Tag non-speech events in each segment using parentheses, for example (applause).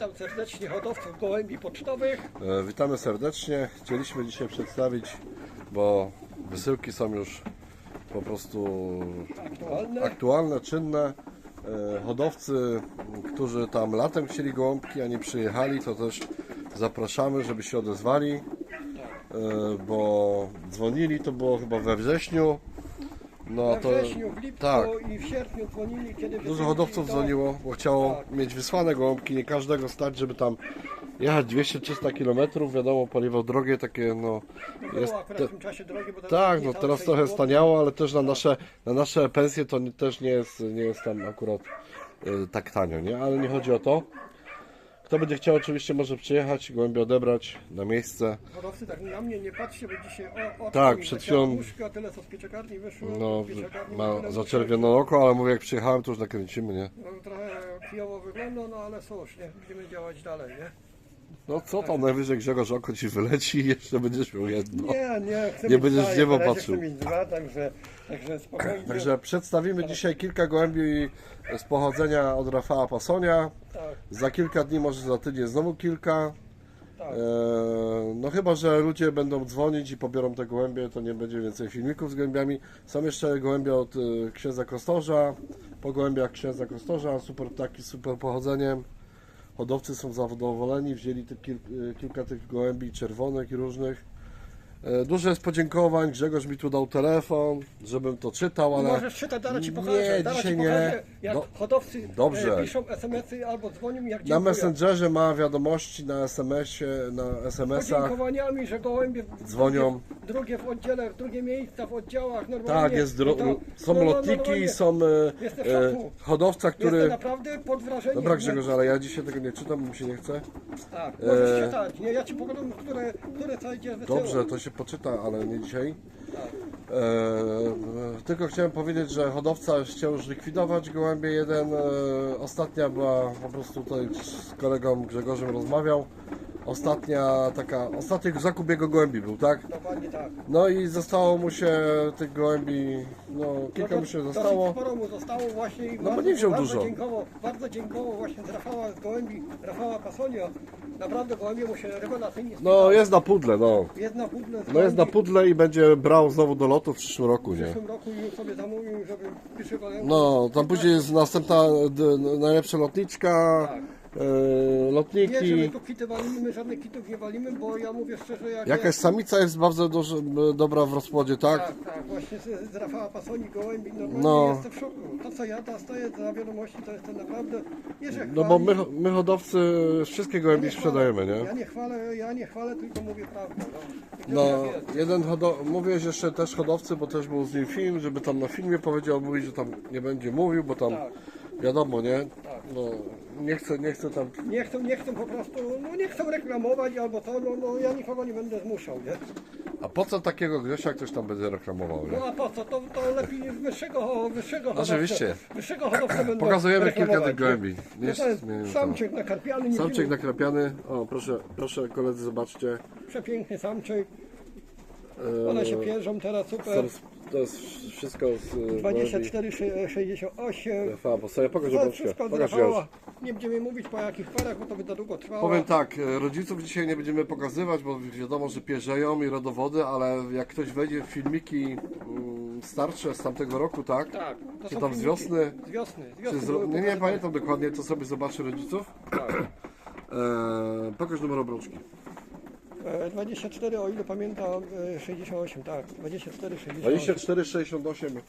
Witam serdecznie hodowców gołębi pocztowych. E, Witamy serdecznie. Chcieliśmy dzisiaj przedstawić, bo wysyłki są już po prostu Aktualne. aktualne, czynne. E, Hodowcy, którzy tam latem chcieli gołąbki, a nie przyjechali, to też zapraszamy, żeby się odezwali, e, bo dzwonili, to było chyba we wrześniu. No We to wrześniu, w lipcu tak. i w sierpniu dzwonili, kiedy Dużo wysyłki, hodowców to- dzwoniło, bo chciało Tak. mieć wysłane gołąbki, nie każdego stać, żeby tam jechać 200-300 km, wiadomo, paliwo drogie takie, no Było jest, akurat te, w tym czasie drogi, bo tak, no teraz sześć trochę złotych. staniało, ale też na nasze, na nasze pensje to nie, też nie jest, nie jest tam akurat y, tak tanio, nie? Ale nie chodzi o to. Kto będzie chciał, oczywiście może przyjechać, gołębie odebrać na miejsce. Hodowcy tak na mnie nie patrzcie, bo dzisiaj o, o Tak, przed chwilą- Łóżka, tyle co z pieczekarni wyszło. No, z pieczekarni ma tyle zaczerwione oko, ale mówię, jak przyjechałem, to już nakręcimy, nie? No, trochę kijowo wygląda, no ale cóż, nie? Będziemy działać dalej, nie? No co tam, najwyżej Grzegorz oko ci wyleci i jeszcze będziesz miał jedno. Nie, nie, chcę Nie mieć będziesz dwa, na razie patrzył. Chcę mieć dwa, także, także spokojnie. Także przedstawimy dzisiaj kilka gołębi z pochodzenia od Rafała Pasonia. Tak, Za kilka dni, może za tydzień znowu kilka. tak. Eee, no chyba, że ludzie będą dzwonić i pobiorą te gołębie, to nie będzie więcej filmików z gołębiami. Są jeszcze gołębie od e, księdza Kostorza, po gołębiach księdza Kostorza, super ptaki z super pochodzeniem. Hodowcy są zadowoleni, wzięli te e, kilka tych gołębi czerwonych różnych. E, Dużo jest podziękowań, Grzegorz mi tu dał telefon, żebym to czytał, ale... Możesz czytać, zaraz ci Nie, pokażę. zaraz dzisiaj ci nie. pokażę, jak Do- hodowcy Dobrze. e, piszą SMS-y albo dzwonią, jak Na. Messengerze ma wiadomości na SMS-ie, na SMS-ach. Podziękowaniami, że gołębie w- Dzwonią. Drugie, drugie w oddziale, drugie miejsca w oddziałach normalnie. Tak, jest dro- I to- są no, no, lotniki, normalnie. są e, Jestem w e, szoku. hodowca, Jestem który... naprawdę pod wrażeniem. Dobra Grzegorz, ale ja dzisiaj tego nie czytam, bo mi się nie chce. Tak, możesz E, czytać, nie? Ja ci pokażę, które, które co idzie wysyłać. Dobrze, to się poczyta, ale nie dzisiaj. E, tylko chciałem powiedzieć, że hodowca chciał już likwidować gołębie jeden. E, ostatnia była, po prostu tutaj z kolegą Grzegorzem rozmawiał. Ostatnia taka, ostatni zakup jego gołębi był, tak? Dokładnie tak. No i zostało mu się tych gołębi, no kilka No mu się zostało. Sporo mu zostało właśnie i bo bardzo, nie wziął bardzo dużo. Dziękował, bardzo dziękował właśnie z Rafała, z gołębi Rafała Pasonia. Naprawdę gołębie mu się rewelacyjnie No jest na pudle, no. Jest na pudle z No jest na gołębi. pudle i będzie brał znowu do lotu w przyszłym roku, W nie? przyszłym roku już sobie zamówił, żeby pisze gołębi. No, tam później jest następna, d, najlepsza lotniczka, Tak. E, Nie, że my lotniki. tu kity walimy, my żadnych kitów nie walimy, bo ja mówię szczerze, jak Jakaś jest, samica jest bardzo duży, dobra w rozpłodzie, tak? tak, tak, właśnie z, z Rafała Pasoni gołębi, normalnie No. jestem w szoku. To co ja dostaję za wiadomości, to jest to naprawdę, nie że No bo chwali, my, my hodowcy wszystkie gołębie nie chwalę, sprzedajemy, Ja nie? nie chwalę, ja nie chwalę, tylko mówię prawdę. No, No, jeden hodo- mówiłeś jeszcze też hodowcy, bo też był z nim film, żeby tam na filmie powiedział, mówi, że tam nie będzie mówił, bo tam Tak. Wiadomo, nie? Tak. No, nie chcę, nie chcę tam Nie chcą, nie chcą po prostu, no nie chcą reklamować albo to, no, no ja nikogo nie będę zmuszał, nie? A po co takiego Grzesia ktoś tam będzie reklamował, nie? No a po co, to, to lepiej wyższego, wyższego hodowcę, Oczywiście. wyższego hodowcę będą Pokazujemy kilka reklamować, tych gołębi. Nie? No to jest samczyk nakarpiany, nie Samczyk nakrapiany. O, proszę, proszę koledzy, zobaczcie. przepiękny samczyk, E, one się pierzą teraz super, to jest wszystko z e, 24, 68, Rafała Postaja. Pokaż to obrączkę. wszystko Pokaż nie będziemy mówić po jakich parach, bo to by za długo trwało. Powiem tak, e, rodziców dzisiaj nie będziemy pokazywać, bo wiadomo, że pierzeją i rodowody, ale jak ktoś wejdzie w filmiki mm, starsze z tamtego roku, tak? Tak, to Czy są tam z filmiki. wiosny? Z wiosny, z Czy wiosny były nie, nie pamiętam dokładnie, to sobie zobaczy rodziców. Tak. E, pokaż numer obrączki. E, 24, o ile pamiętam, e, 68, tak, 24, 68. 2468.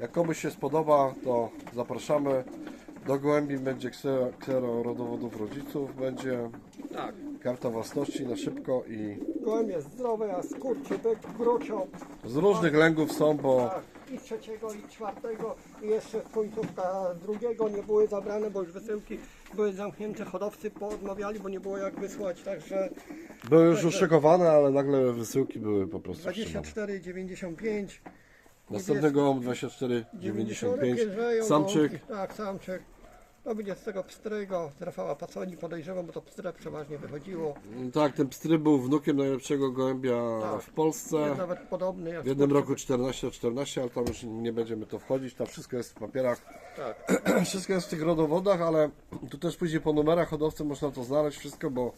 Jak komuś się spodoba, to zapraszamy. Do gołębi będzie ksero, ksero rodowodów rodziców, będzie Tak. karta własności na szybko i Gołębie zdrowe, a skurczy, byk, grucio, z różnych lęgów są, bo tak, i trzeciego, i czwartego, i jeszcze końcówka drugiego nie były zabrane, bo już wysyłki były zamknięte, hodowcy poodmawiali, bo nie było jak wysłać, także były już uszykowane, ale nagle wysyłki były po prostu wstrzymane. 24, 95, Następny gołąb 2495, pierzeją, samczyk. Tak, samczyk. To będzie z tego pstrego, z Rafała Paconi podejrzewam, bo to pstre przeważnie wychodziło. No Tak, ten pstry był wnukiem najlepszego gołębia Tak. w Polsce. Jest nawet podobny. jak W jednym roku 14-14, ale tam już nie będziemy to wchodzić, tam wszystko jest w papierach, Tak. (clears throat) wszystko jest w tych rodowodach, ale tu też później po numerach hodowcy można to znaleźć wszystko, bo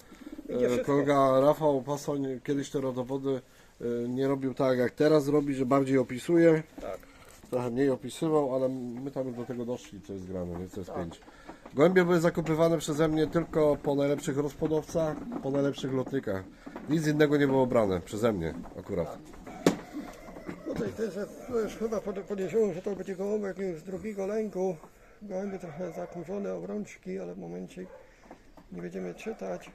e, wszystko. kolega Rafał Pasoń kiedyś te rodowody e, nie robił tak jak teraz robi, że bardziej opisuje, tak. trochę mniej opisywał, ale my tam już do tego doszli, co jest grane, nie? co jest Tak. pięć. Gołębie były zakupywane przeze mnie tylko po najlepszych rozpodowcach, po najlepszych lotnikach. Nic innego nie było brane przeze mnie akurat. Tutaj też jest, no już chyba pod- podejrzewam, że to będzie gołąbek już z drugiego lęku. Gołębie trochę zakurzone obrączki, ale w momencie nie będziemy czytać.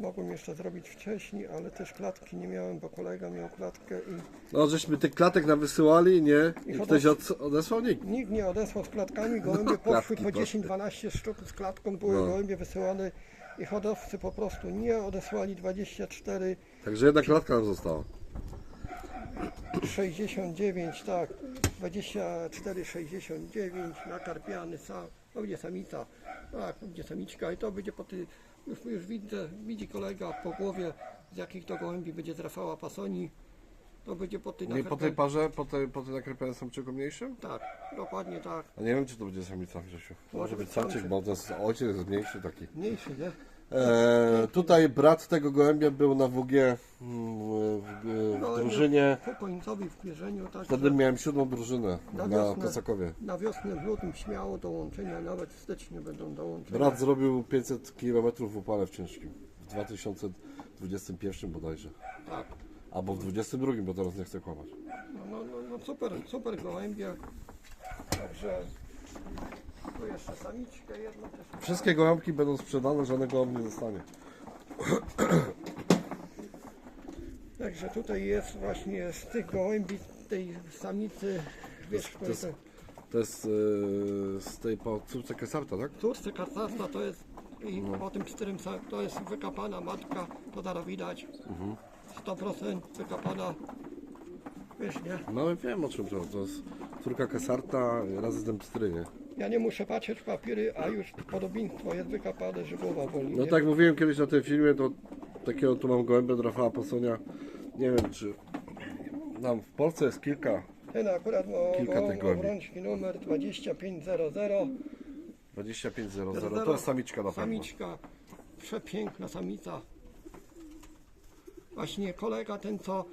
Mogłem jeszcze zrobić wcześniej, ale też klatki nie miałem, bo kolega miał klatkę i No, żeśmy tych klatek nawysyłali, nie? I I ktoś od, odesłał nikt. nikt nie odesłał z klatkami. Gołębie poszły klatki po poszły. 10-12 sztuk z klatką, były No. gołębie wysyłane i hodowcy po prostu nie odesłali 24 Także jedna klatka nam została. 69, tak. 24, 69 na karpiany sam. To będzie samica. Tak, będzie samiczka i to będzie po ty, już, już widzę, widzi kolega po głowie z jakich to gołębi będzie z Rafała Pasoni. To będzie po tej Nie po tej parze, po tej, po tej nakrępionym samczyku mniejszym? Tak, dokładnie tak. A nie wiem, czy to będzie samica, Grzesiu. Może Może być samczyk, bo to jest ojciec jest mniejszy taki. Mniejszy, nie? E, tutaj brat tego gołębia był na WG mm, w, w, No, w drużynie. Po końcowi w pierzeniu, tak. Wtedy miałem siódmą drużynę Na na wiosnę. Kosakowie. Na wiosnę w lutym śmiało dołączenia, nawet w styczniu będą dołączenia. Brat zrobił 500 km w upale w ciężkim. W 2021 bodajże. Tak. Albo w 22, bo teraz nie chcę kłamać. No, no, no, no super, super gołębie. Także tu jeszcze samiczkę jedną też. Wszystkie gołąbki będą sprzedane, żadnego gołąb nie zostanie. Także tutaj jest właśnie z tych gołębi, tej samicy, wiesz, to jest- To jest e, z tej po córce Kesarta, tak? Turcy kacarta to jest i No. po tym pstrym sa- to jest wykapana matka, to zaraz widać. Mhm. 100% wykapana. Wiesz, nie? No wiem o czym to. To jest córka Kesarta razy z tym pstry, nie? Ja nie muszę patrzeć w papiery, a już podobieństwo jest wykapane, że głowa boli. No nie? tak mówiłem kiedyś na tym filmie, to takiego tu mam gołębia od Rafała Posonia. Nie wiem czy nam w Polsce jest kilka, Ten akurat ma Kilka tych gołębi. obrączki numer 2500. 2500, to jest samiczka na pewno. Samiczka, przepiękna samica. Właśnie kolega ten, co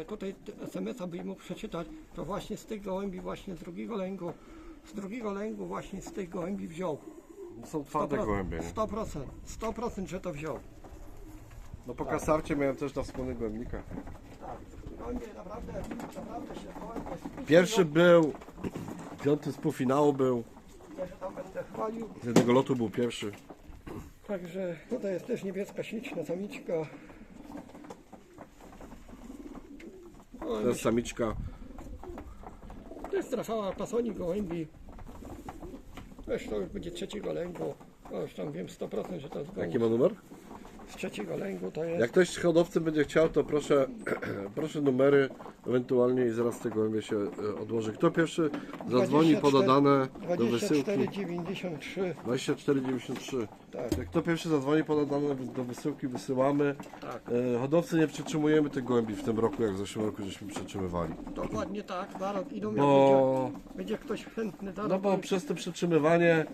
e, tutaj SMS-a by mógł przeczytać, to właśnie z tych gołębi, właśnie z drugiego lęgu, z drugiego lęgu właśnie z tych gołębi wziął. Są twarde gołębie, nie? 100%, 100% że to wziął. No po Kasarcie miałem też na wspólnych gołębnikach. Tak, gołębie naprawdę, naprawdę się gołębie Pierwszy był, piąty z półfinału był, Ja się tam będę chwalił. z jednego lotu był pierwszy. Także tutaj jest też niebieska śliczna samiczka. O, To jest samiczka. To jest Rafała Pasoni gołębi. Też to już będzie trzeciego lęgu. O, już tam wiem 100%, że to jest gołąb Jaki ma numer? Z trzeciego lęgu to jest. Jak ktoś z hodowcy będzie chciał, to proszę, (clears throat) proszę numery ewentualnie i zaraz te gołębie się e, odłoży. Kto pierwszy zadzwoni 24, poda dane do wysyłki? 24,93. 2493. Tak. Jak kto pierwszy zadzwoni poda dane do wysyłki, wysyłamy. Tak. E, Hodowcy nie przytrzymujemy tych gołębi w tym roku, jak w zeszłym roku żeśmy przytrzymywali. Dokładnie tak, za rok idą, jak Bo, będzie, będzie ktoś chętny za no rok. bo przez to przytrzymywanie,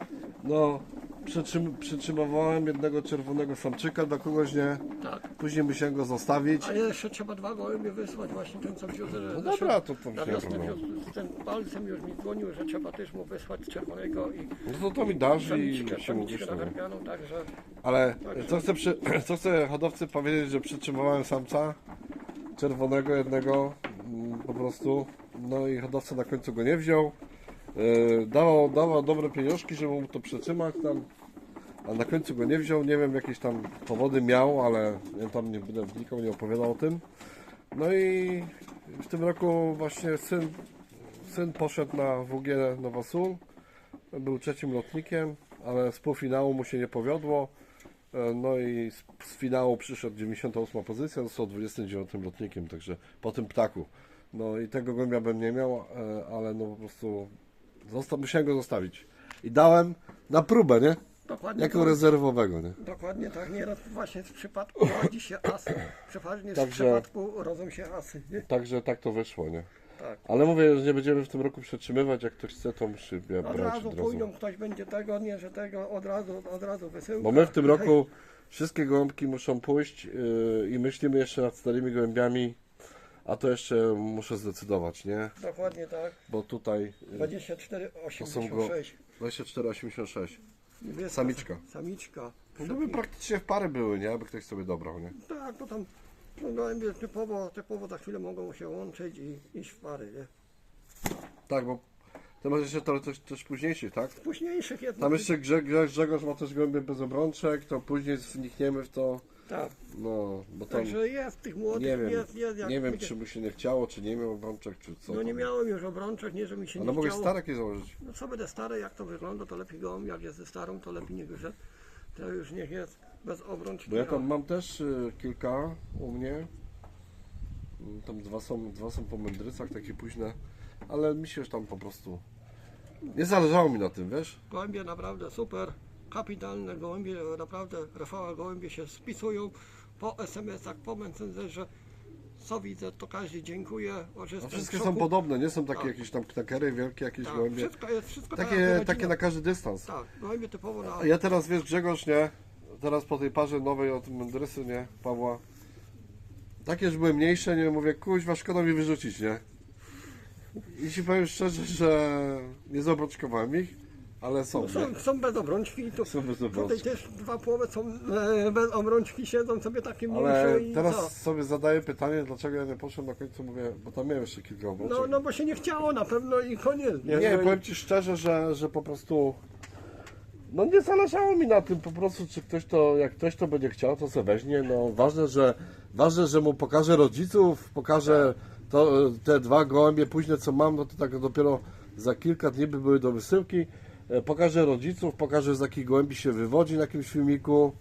no przytrzym, przytrzymywałem jednego czerwonego samczyka dla kogoś, nie? Tak. Później musiałem go zostawić. A jeszcze trzeba dwa gołębie wysłać, właśnie ten co wziął. No dobra, to, to Na już nie ma wiosnę problemu. wziął, z tym palcem już mi dzwonił, że trzeba też mu wysłać czerwonego i No to to mi dasz i się mówisz. Nagarbianą, także Ale co chcę, przy, (clears throat) co chcę hodowcy powiedzieć, że przytrzymywałem samca czerwonego jednego mm, po prostu. No i hodowca na końcu go nie wziął. Dawał, dawał dobre pieniążki, żeby mu to przytrzymać tam. A na końcu go nie wziął. Nie wiem, jakieś tam powody miał, ale ja tam nie będę wnikał, nie opowiadał o tym. No i w tym roku właśnie syn, syn poszedł na WG Nowa Sól. Był trzecim lotnikiem, ale z półfinału mu się nie powiodło. E, No i z, z finału przyszedł 98 pozycja, został 29 lotnikiem, także po tym ptaku. No i tego gołębia bym nie miał, e, ale no po prostu zosta- musiałem go zostawić. i dałem na próbę, nie? Dokładnie Jako tak. rezerwowego, nie? Dokładnie tak, nieraz właśnie w przypadku rodzi się asy. Przeważnie w Także- przypadku rodzą się asy. Nie? Także tak to wyszło, nie? Tak. Ale mówię, że nie będziemy w tym roku przetrzymywać, jak ktoś chce, ja Od brać razu od razu. pójdą, ktoś będzie tego, nie, że tego, od razu, od razu wysyłka. Bo my w tym roku wszystkie gołąbki muszą pójść yy, i myślimy jeszcze nad starymi gołębiami, a to jeszcze muszę zdecydować, nie? Dokładnie tak. Bo tutaj yy, 24, to są go 86. 24,86. Niebieska Samiczka. Samiczka. No by praktycznie w pary były, nie? Aby ktoś sobie dobrał, nie? Tak, bo tam no, gołębie typowo, typowo za chwilę mogą się łączyć i iść w pary, nie? Tak, bo to masz jeszcze to też, też późniejszych, tak? Z późniejszych jednak... Tam jeszcze Grzegorz, Grzegorz ma też gołębie bez obrączek, to później znikniemy w to, Tak, no, bo tam także jest tych młodych, nie wiem, jest, jest. Jak nie wiem czy mu się nie chciało, czy nie miał obrączek, czy co. No nie tam. miałem już obrączek, nie, że mi się Ale nie mogłeś chciało. stare jakieś założyć. No co będę stary, jak to wygląda, to lepiej gołąb, jak jest ze starą, to lepiej niech już, to już niech jest bez obrączki. Bo ja tam mam też y, kilka u mnie. Mm, Tam dwa są, dwa są po mędrycach, takie późne, ale mi się już tam po prostu nie zależało mi na tym, wiesz? Gołębie naprawdę super, kapitalne gołębie, naprawdę Rafała gołębie się spisują po SMS-ach, po Messengerze. Co widzę, to każdy dziękuję. No wszystkie są podobne, nie są takie Tak. jakieś tam knakery, wielkie jakieś Tak, gołębie. wszystko jest, wszystko tak Takie, rodzina. takie na każdy dystans. Tak, gołębie typowo na... Ja teraz wiesz Grzegorz, nie? Teraz po tej parze nowej od Mędrysy, nie? Pawła. Takie już były mniejsze, nie? Mówię, kuźwa, szkoda mi wyrzucić, nie? I ci powiem szczerze, że nie zobrączkowałem ich, ale są, No, nie? są, są bez obrączki i tu, Są bez tutaj obrączki. też dwa połowy są e, bez obrączki, siedzą sobie takie mniejsze i teraz co? sobie zadaję pytanie, dlaczego ja nie poszedłem na końcu, mówię, bo tam miałem jeszcze kilka obrączek. No, no bo się nie chciało na pewno i koniec. Nie, i- powiem Ci szczerze, że, że po prostu no nie zależało mi na tym po prostu, czy ktoś to, jak ktoś to będzie chciał, to se weźmie, no ważne, że ważne, że mu pokażę rodziców, pokażę to, te dwa gołębie późne, co mam, no to tak dopiero za kilka dni by były do wysyłki, E, pokażę rodziców, pokażę z jakich gołębi się wywodzi na jakimś filmiku,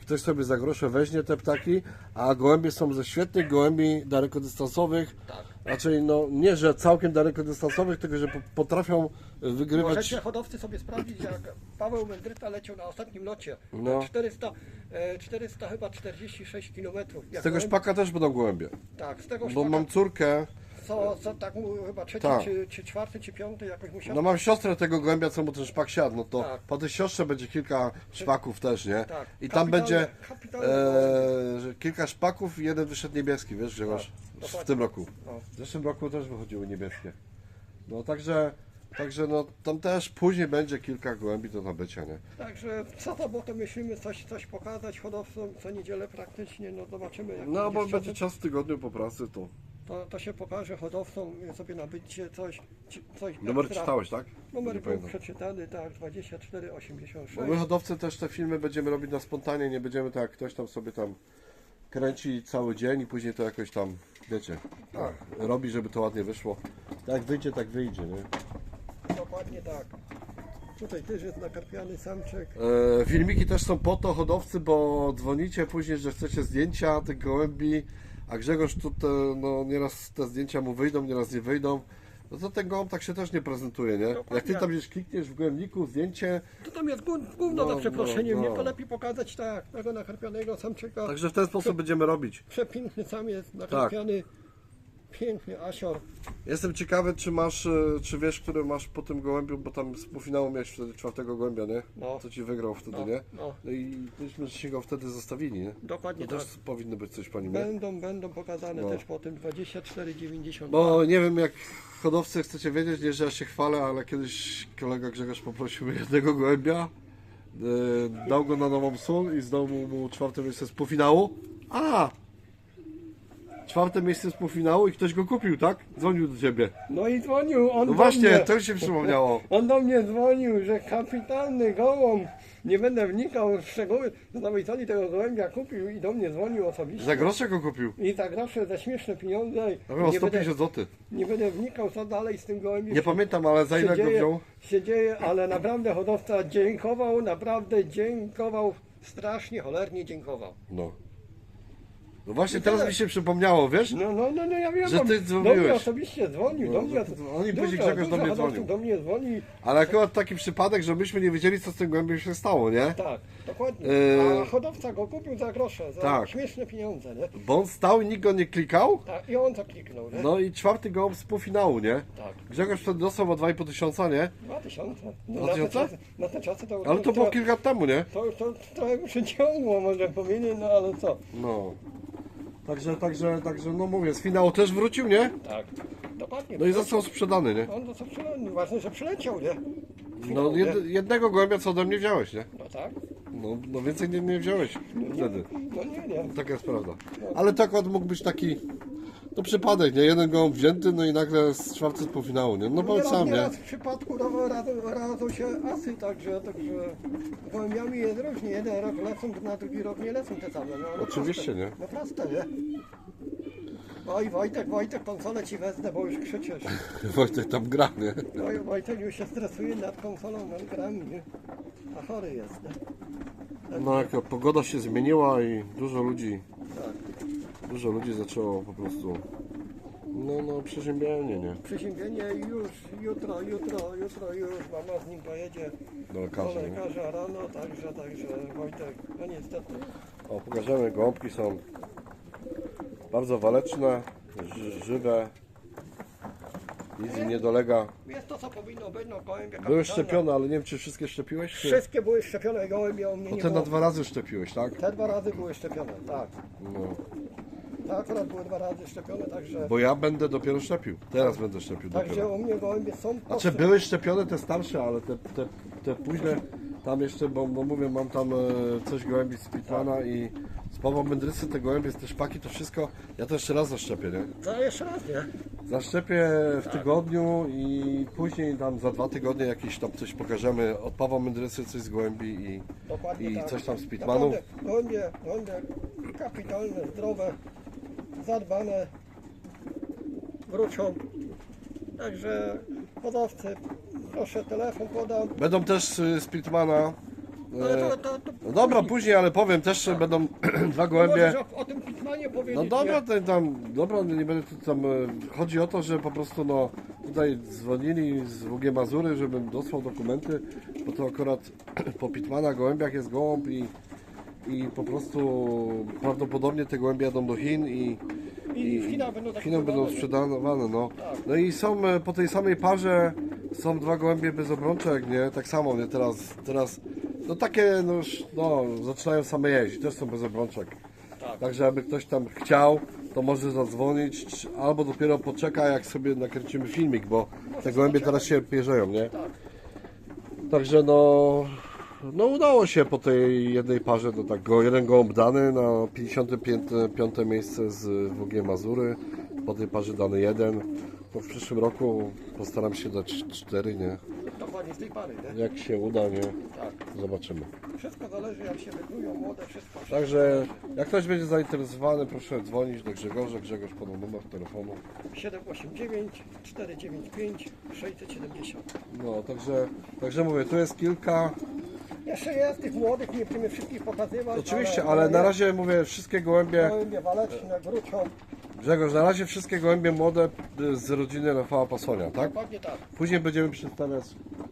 ktoś sobie za grosze weźmie te ptaki, a gołębie są ze świetnych gołębi dalekodystansowych, Tak. Raczej no nie, że całkiem dalekodystansowych, tylko że po- potrafią wygrywać. Możecie hodowcy sobie sprawdzić, jak Paweł Mędryta leciał na ostatnim locie. No. 400, e, 400 chyba 46 km. Z tego szpaka też będą gołębie. Tak, z tego Bo szpaka, mam córkę, co, co tak mówił, chyba trzeci, Tak. czy, czy czwarty, czy piąty jakoś musiał. no mam siostrę tego gołębia, co mu ten szpak siadł, no to Tak. po tej siostrze będzie kilka szpaków też, nie? Tak. I tam będzie e, że kilka szpaków i jeden wyszedł niebieski, wiesz Grzegorz? w dokładnie. tym roku. No. W zeszłym roku też wychodziły niebieskie. No także, także no tam też później będzie kilka gołębi do nabycia, nie? Także co sobotę myślimy coś, coś pokazać hodowcom, co niedzielę praktycznie, no zobaczymy jak No bo będzie czas w tygodniu po pracy, to... to, to się pokaże hodowcom, sobie nabycie coś, ci- coś Numer ekstra. czytałeś, tak? Numer Nie był pamiętam. przeczytany, tak, 2486. Bo my hodowcy też te filmy będziemy robić na spontanie, nie będziemy tak jak ktoś tam sobie tam kręci cały dzień i później to jakoś tam, wiecie, tak, robi, żeby to ładnie wyszło. Tak wyjdzie, tak wyjdzie, nie? Dokładnie tak. Tutaj też jest nakarpiany samczek. E, filmiki też są po to hodowcy, bo dzwonicie później, że chcecie zdjęcia tych gołębi, a Grzegorz tutaj, no nieraz te zdjęcia mu wyjdą, nieraz nie wyjdą. No to ten gołąb tak się też nie prezentuje, nie? Jak ty Dokładnie. tam gdzieś klikniesz w gołębniku zdjęcie, To tam jest gó- gówno No, za przeproszeniem, no, no. nie to lepiej pokazać tak, tego nakarpianego samczyka. także w ten sposób będziemy robić. Przepiękny sam jest, Tak. Piękny asior. Jestem ciekawy, czy masz, e, czy wiesz, który masz po tym gołębiu, bo tam z półfinału miałeś wtedy czwartego gołębia, nie? No. Co ci wygrał wtedy, No, nie? no. No i myśmy się go wtedy zostawili, nie? Dokładnie To tak. też powinno być coś po nim, nie? Będą, będą pokazane No. też po tym 24,90. Bo nie wiem, jak hodowcy chcecie wiedzieć, nie, że ja się chwalę, ale kiedyś kolega Grzegorz poprosił mnie (laughs) jednego gołębia, e, dał go na nową sól i zdał mu, mu czwarte miejsce z półfinału. A! Czwarte miejsce z półfinału i ktoś go kupił, tak? Dzwonił do ciebie. No i dzwonił on No do właśnie, mnie. to mi się przypomniało. (laughs) On do mnie dzwonił, że kapitalny gołąb. Nie będę wnikał w szczegóły, nawet co tego gołębia kupił i do mnie dzwonił osobiście. Za grosze go kupił. I za grosze, za śmieszne pieniądze. A miał Nie będę, 150 zł. nie będę wnikał co dalej z tym gołębiem. Nie pamiętam, ale za ile go wziął? się dzieje, ale naprawdę hodowca dziękował, naprawdę dziękował, strasznie, cholernie dziękował. No. No właśnie teraz mi się przypomniało, wiesz? No, no, no, no ja wiem, Że on ty Do dzwoniłeś. mnie osobiście dzwonił, No, do mnie. to- to oni dużo, później Grzegorz do dużo mnie dzwonił. do mnie dzwoni. Ale akurat taki przypadek, że myśmy nie wiedzieli, co z tym głębiem się stało, nie? Tak, dokładnie. Yy. A hodowca go kupił za grosze, za Tak. śmieszne pieniądze, nie? Bo on stał i nikt go nie klikał. Tak, i on to kliknął, nie? No i czwarty gołąb z półfinału, nie? Tak. Grzegorz wtedy dostał o 2,5 tysiąca, nie? 2000. No, na, te tysiące? czasy, na te czasy to Ale to było to, kilka lat temu, nie? to już to trochę przyciągło, może powiedzieć, no ale co? No. Także, także, także, no mówię, z finału też wrócił, nie? Tak, dokładnie. No i został sprzedany, nie? On co przyleciał, ważne, że przyleciał, nie? No jed, jednego gołębia co ode mnie wziąłeś, nie? No tak. No, no więcej nie, nie wziąłeś wtedy. No nie, nie. Taka jest prawda. Ale to akurat mógł być taki, no przypadek, nie? Jeden gołąb wzięty, no i nagle z czwarty z półfinału, nie? No powiedz Nieraz, sam, nie? nieraz w przypadku no, radzą, radzą się asy, także, także gołębiami jest różnie. Jeden rok lecą, na drugi rok nie lecą te same. No, no Oczywiście, proste. nie? No proste, nie? Oj Wojtek, Wojtek, konsolę ci wezmę, bo już krzyczysz. (laughs) Wojtek tam gra, nie? Oj Wojtek już się stresuje nad konsolą, nad grami, nie? A chory jest, nie? No jak pogoda się zmieniła i dużo ludzi. Dużo ludzi zaczęło po prostu, no, no przeziębienie, nie? Przeziębienie już jutro, jutro, jutro już mama z nim pojedzie Do do lekarza, nie? lekarza rano, także, także Wojtek, no niestety. O, pokażemy, gołąbki są bardzo waleczne, ży- żywe, nic im nie dolega. Jest to co powinno być, no gołębie Były kapitalne. szczepione, ale nie wiem czy wszystkie szczepiłeś? Czy... Wszystkie były szczepione gołębie, u mnie Bo nie te na było. dwa razy szczepiłeś, tak? Te dwa razy były szczepione, tak. No. Te akurat były dwa razy szczepione, także, Bo ja będę dopiero szczepił. Teraz będę szczepił także dopiero. u mnie gołębie są Znaczy były szczepione te starsze, ale te, te, te późne tam jeszcze, bo, bo mówię, mam tam e, coś gołębi z Pitmana i z Pawła Mędrysy, te gołębie te szpaki, to wszystko, ja to jeszcze raz zaszczepię, nie? To jeszcze raz, nie? Zaszczepię w tygodniu i później tam za dwa tygodnie jakieś tam coś pokażemy od Pawła Mędrysy, coś z gołębi i, Dokładnie i tak. coś tam z Pitmanów. Naprawdę, Gołębie, gołębie kapitalne, zdrowe, zadbane, wrócą. Także hodowcy, proszę telefon podam. Będą też y, z Pitmana. Ale E, to, to, to, no dobra, później, ale powiem też, że będą (clears throat) dwa gołębie. Możesz o, o tym Pitmanie powiedzieć. No dobra, nie? to tam, dobra, nie będę tu tam. e, Chodzi o to, że po prostu no tutaj dzwonili z WG Mazury, żebym dostał dokumenty, bo to akurat (clears throat) po Pitmana gołębiach jest gołąb i, i po prostu prawdopodobnie te gołębie jadą do Chin i, I w Chinach będą w Chinach będą sprzedawane. no. Tak. No i są e, po tej samej parze są dwa gołębie bez obrączek, nie? Tak samo, nie? Teraz, teraz no takie, no już, no, zaczynają same jeździć, też są bez obrączek. Tak. Także jakby ktoś tam chciał, to może zadzwonić, czy- albo dopiero poczeka, jak sobie nakręcimy filmik, bo te gołębie teraz się pierzeją, nie? Tak. Także no, no udało się po tej jednej parze, no tak, go, jeden gołąb dany na 55 piąte miejsce z WG Mazury, po tej parze dany jeden. No w przyszłym roku postaram się dać cztery, nie? Dokładnie z tej pary, nie? Jak się uda, nie? Tak. Zobaczymy. Wszystko zależy jak się wyklują młode, wszystko. wszystko Także jak ktoś będzie zainteresowany, proszę dzwonić do Grzegorza. Grzegorz podał numer telefonu. 789 495 670. No, także, także mówię, tu jest kilka. Jeszcze jest tych młodych, nie będziemy wszystkich pokazywać. Oczywiście, ale na razie mówię, wszystkie gołębie, Gołębie waleczne, wrócą. Grzegorz, na razie wszystkie gołębie młode y, z rodziny Rafała Pasonia, tak? Dokładnie tak. Później będziemy przedstawiać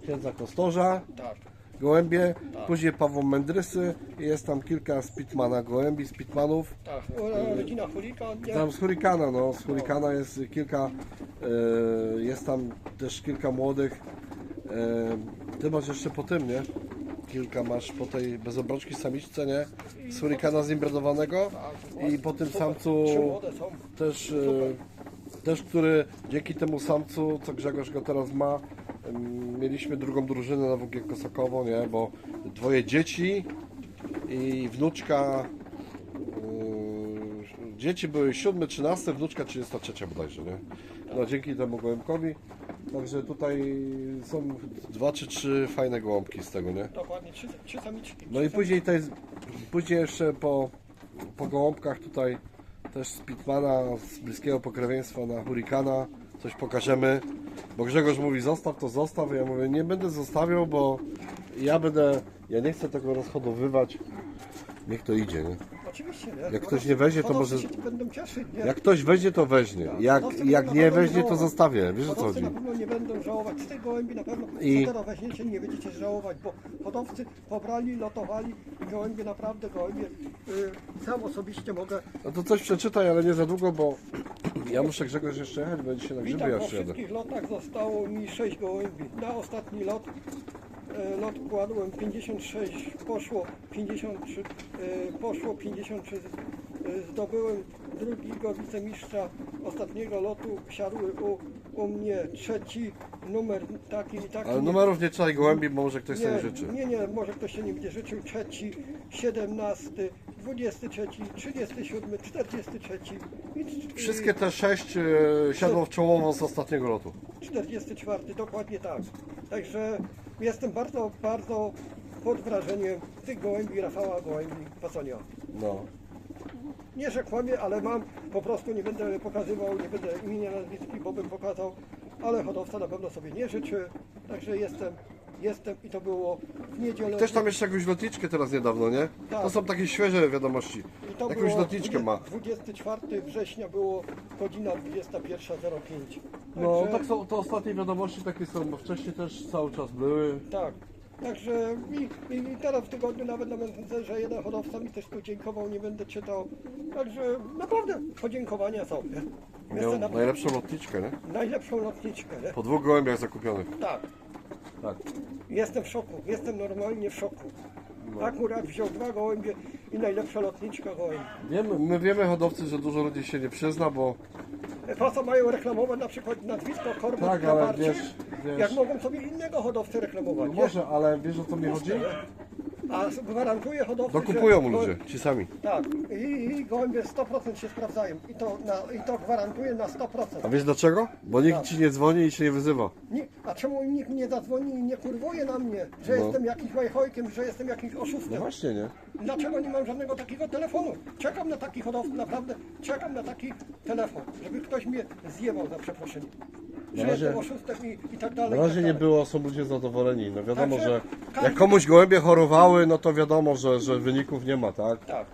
księdza Kostorza, Tak. gołębie, później Pawła Mędrysy, jest tam kilka z Pitmana gołębi, z Pitmanów. Tak. Rodzina Hulika. Nie? Tam z Hurikana, no, z Hurikana jest kilka, e, jest tam też kilka młodych. E, ty masz jeszcze po tym, nie? Kilka masz po tej bezobrączki samiczce, nie? Z zimbredowanego i po tym samcu też, e, też, który dzięki temu samcu, co Grzegorz go teraz ma, em, mieliśmy drugą drużynę na WG Kosakowo, nie? Bo dwoje dzieci i wnuczka Yy, Dzieci były 7, 13, wnuczka 33 bodajże, nie? No dzięki temu gołębkowi. Także tutaj są dwa czy trzy fajne gołąbki z tego, nie? Dokładnie. Trzy, trzy samiczki. No i później, tej, później jeszcze po, po gołąbkach tutaj też z Pitmana, z bliskiego pokrewieństwa na Hurikana coś pokażemy. Bo Grzegorz mówi zostaw to zostaw, ja mówię nie będę zostawiał, bo ja będę Ja nie chcę tego rozchodowywać. Niech to idzie, nie? Oczywiście, nie? Jak ktoś nie weźmie, to może- się będą cieszyć, nie? Jak ktoś weźmie, to weźmie. Jak, Hodowcy jak będą nie pewno weźmie, to żałować. zostawię. Wiesz o co Hodowcy chodzi? na pewno nie będą żałować. Z tej gołębi na pewno I- I... teraz weźmiecie, nie będziecie żałować, bo hodowcy pobrali, lotowali i gołębie naprawdę gołębie. Y, sam osobiście mogę No to coś przeczytaj, ale nie za długo, bo (clears throat) ja muszę Grzegorz jeszcze jechać, będzie się na grzyby Witam, ja po przyjadę. wszystkich lotach zostało mi 6 gołębi. Na ostatni lot, lot kładłem 56, poszło 53, e, poszło 53, e, zdobyłem drugiego wicemistrza ostatniego lotu, siadły u, u mnie trzeci numer taki i taki. Ale numerów nie czytaj gołębi, bo może ktoś sobie nie, życzy. nie, nie, może ktoś się nie będzie życzył. Trzeci, 17, 23, 37, 43 i, i Wszystkie te sześć e, siadło w czołowo z ostatniego lotu. 44, dokładnie tak. Także jestem bardzo, bardzo pod wrażeniem tych gołębi Rafała Gołębi Pasonia. No. Nie, że kłamie, ale mam, po prostu nie będę pokazywał, nie będę imienia, nazwiski, bo bym pokazał, ale hodowca na pewno sobie nie życzy, także jestem, jestem i to było w niedzielę. Też tam jeszcze jakąś lotniczkę teraz niedawno, nie? Tak. To są takie świeże wiadomości. I to Jakąś było lotniczkę ma. 24 września było godzina 21.05. No, Także- tak są, to ostatnie wiadomości takie są, bo wcześniej też cały czas były. Tak. Także i, i teraz w tygodniu nawet na Messengerze jeden hodowca mi też podziękował, nie będę czytał. Także naprawdę podziękowania są. Nie? Miał Jestem na najlepszą lotniczkę, nie? najlepszą lotniczkę. Nie? Po dwóch gołębiach zakupionych. Tak. Tak. Jestem w szoku. Jestem normalnie w szoku. No. Akurat wziął dwa gołębie i najlepsza lotniczka gołębi. Wiemy, my wiemy hodowcy, że dużo ludzi się nie przyzna, bo Po co mają reklamować na przykład nazwisko Korbut Tak, ale wiesz- wiesz- jak mogą sobie innego hodowcę reklamować. no nie? może, ale wiesz o co mi chodzi? A gwarantuje hodowcy, Dokupują że... ludzie, ci sami. Tak, i, i gołębie 100% się sprawdzają i to, na, i to gwarantuje na 100%. A wiesz dlaczego? Bo nikt Tak. ci nie dzwoni i się nie wyzywa. Nie, a czemu nikt nie zadzwoni i nie kurwuje na mnie, że No. jestem jakimś majchojkiem, że jestem jakimś No oszustem? właśnie, nie? Dlaczego nie mam żadnego takiego telefonu? Czekam na taki hodowca, naprawdę czekam na taki telefon, żeby ktoś mnie zjebał za przeproszeniem. Na razie- i, i tak dalej. Na tak razie nie było, są ludzie zadowoleni. No wiadomo, Także że każdy- jak komuś gołębie chorowały, no to wiadomo, że, że wyników nie ma, tak? Tak.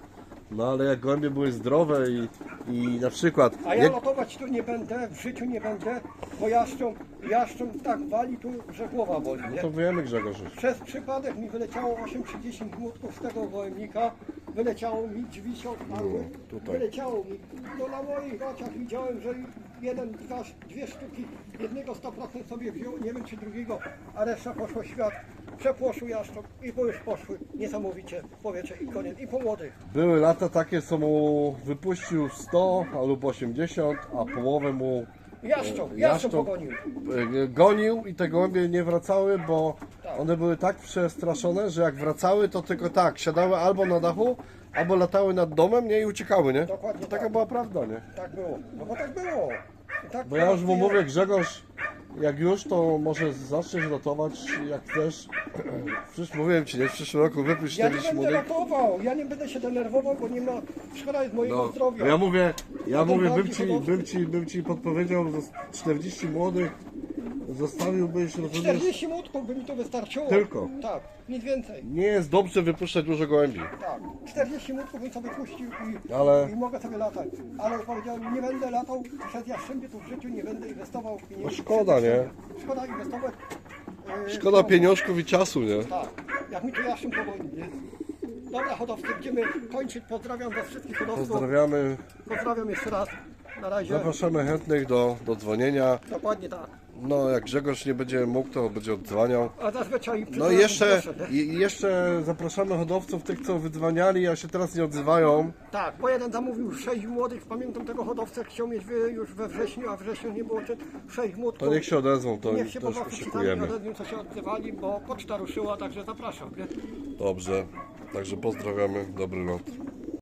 No ale jak gołębie były zdrowe i, i na przykład... A ja nie- lotować tu nie będę, w życiu nie będę, bo jaszczą, jaszczą tak wali tu, że głowa boli, nie? To wiemy Grzegorz. Przez przypadek mi wyleciało 8,30 młotków z tego gołębnika, wyleciało mi, drzwi się otwarły, No, tutaj. wyleciało mi. No na moich oczach widziałem, że jeden, dwa, dwie sztuki, jednego 100% sobie wziął, nie wiem czy drugiego, a reszta poszło w świat. Przepłoszył jaszcząb i bo już poszły niesamowicie w powietrze i koniec, i po młodych. Były lata takie, co mu wypuścił 100 lub 80, a połowę mu Jaszcząb, E, jaszcząb- pogonił. e, gonił i te gołębie nie wracały, bo Tak. one były tak przestraszone, że jak wracały, to tylko tak, siadały albo na dachu, albo latały nad domem, nie, i uciekały, nie? Dokładnie taka tak. była prawda, nie? Tak było, no bo tak było. I tak Bo ja już mu mówię, Grzegorz, jak już, to może zaczniesz lotować, jak chcesz. (clears throat) Przecież mówiłem ci, nie? W przyszłym roku wypuść Ja nie 40 będę młodych. ratował, ja nie będę się denerwował, bo nie ma szkoda jest mojego No, zdrowia. ja mówię, ja mówię, bym ci, bym ci, bym ci podpowiedział, że 40 młodych zostawiłbyś, rozumiesz? 40 młotków by mi to wystarczyło. Tylko? Tak, nic więcej. Nie jest dobrze wypuszczać dużo gołębi. Tak, 40 młotków bym sobie puścił i, Ale- i mogę sobie latać. Ale powiedziałem, nie będę latał przez Jastrzębie tu w życiu, nie będę inwestował pieniędzy. No szkoda, nie? Szkoda inwestować. e, Szkoda no, pieniążków i czasu, nie? Tak, jak mi tu Jastrzęb powoli, nie? Dobra hodowcy, będziemy kończyć. Pozdrawiam was wszystkich hodowców. Pozdrawiamy, Pozdrawiam jeszcze raz. Na razie. zapraszamy chętnych do, do dzwonienia. Dokładnie tak. No, jak Grzegorz nie będzie mógł, to będzie oddzwaniał. A zazwyczaj No i jeszcze, proszę, i i jeszcze zapraszamy hodowców, tych co wydzwaniali, a się teraz nie odzywają. Tak, bo jeden zamówił 6 młodych, pamiętam tego hodowcę, chciał mieć wy- już we wrześniu, a wrześniu nie było czy 6 młodków. To niech się odezwą, to, Niech się to już prostu ci sami poszykujemy. odezwią, co się odzywali, bo poczta ruszyła, także zapraszam. Nie? Dobrze, także pozdrawiamy, dobry lot.